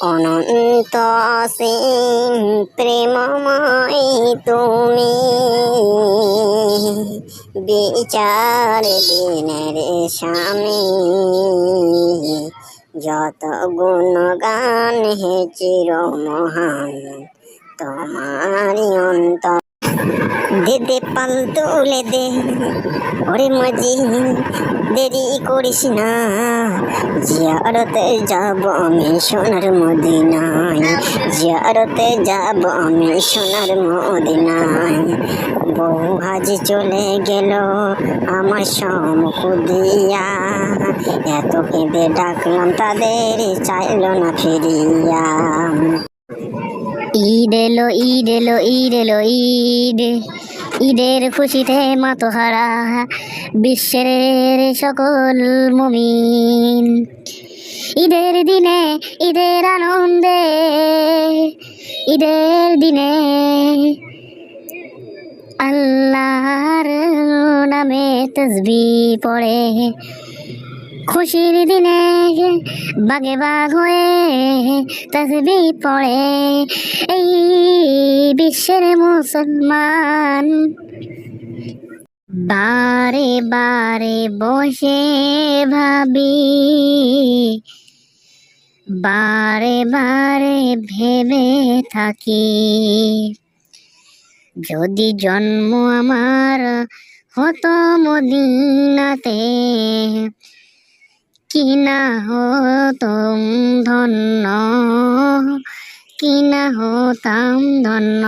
অনন্ত অসীম প্রেমময় তুমি বিচার দিনের স্বামী। যত গুণগান হে চির মহান তোমার অন্তর দে দে পাল তুলে দে। ওরে মাঝি, দেরি করিস না। জিয়ারতে যাব আমি সোনার মদিনায়। জিয়ারতে যাব আমি সোনার মদিনায়। বউ হাজি চলে গেল আমার সম্মুখ দিয়া। এত কেঁদে ডাকলাম, তাদের চাইল না ফিরিয়া। ঈদ এলো ঈদ এলো ঈদ এলো ঈদ ঈদের খুশিতে মাতোহারা বিশ্বের সকল মুমিন। ঈদের দিনে ঈদের আনন্দে, ঈদের দিনে আল্লাহর নামে তসবি পড়ে। খুশির দিনে বাগে বাগ হয়ে তসবি পড়ে এই বিশ্বের মুসলমান বারে বারে বসে ভাবি বারে বারে ভেবে থাকি যদি জন্ম আমার হতো মদিনাতে কি না ধন্য কিনা হতাম ধন্য।